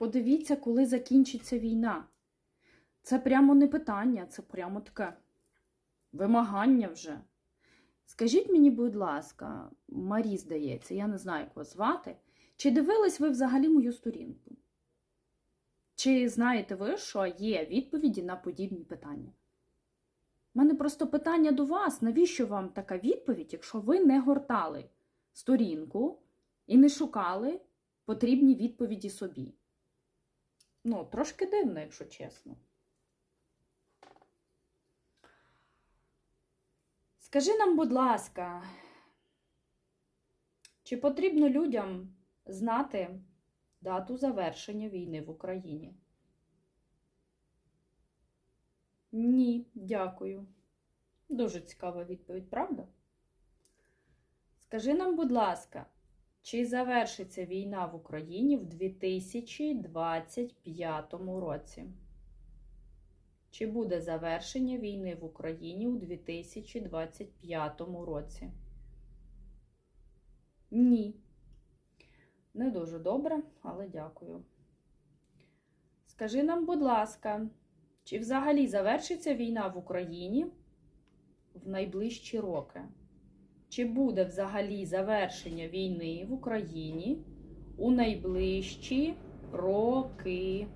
Подивіться, коли закінчиться війна. Це прямо не питання, це прямо таке вимагання вже. Скажіть мені, будь ласка, Марі, здається, я не знаю, як вас звати. Чи дивились ви взагалі мою сторінку? Чи знаєте ви, що є відповіді на подібні питання? У мене просто питання до вас: навіщо вам така відповідь, якщо ви не гортали сторінку і не шукали потрібні відповіді собі? Ну, трошки дивно, якщо чесно. Скажи нам, будь ласка, чи потрібно людям знати дату завершення війни в Україні? Ні, дякую. Дуже цікава відповідь, правда? Скажи нам, будь ласка, чи завершиться війна в Україні в 2025 році? Чи буде завершення війни в Україні у 2025 році? Ні. Не дуже добре, але дякую. Скажи нам, будь ласка, чи взагалі завершиться війна в Україні в найближчі роки? Чи буде взагалі завершення війни в Україні у найближчі роки?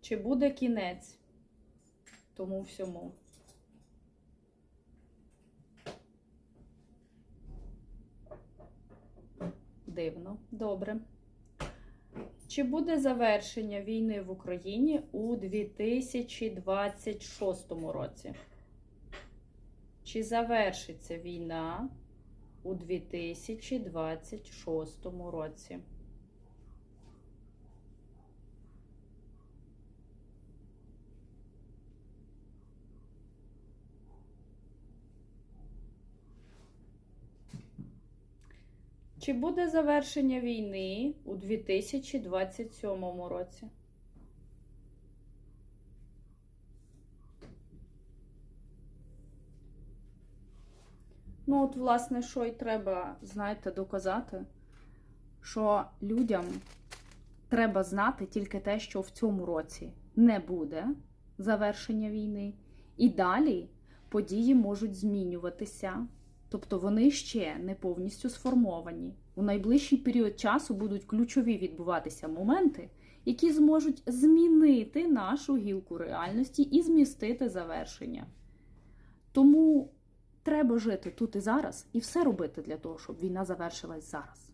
Чи буде кінець тому всьому? Дивно, добре. Чи буде завершення війни в Україні у 2026 році? Чи завершиться війна у 2026 році? Чи буде завершення війни у 2027 році? Ну, от, власне, що й треба, знаєте, доказати, що людям треба знати тільки те, що в цьому році не буде завершення війни, і далі події можуть змінюватися. Тобто вони ще не повністю сформовані. У найближчий період часу будуть ключові відбуватися моменти, які зможуть змінити нашу гілку реальності і змістити завершення. Тому треба жити тут і зараз і все робити для того, щоб війна завершилась зараз.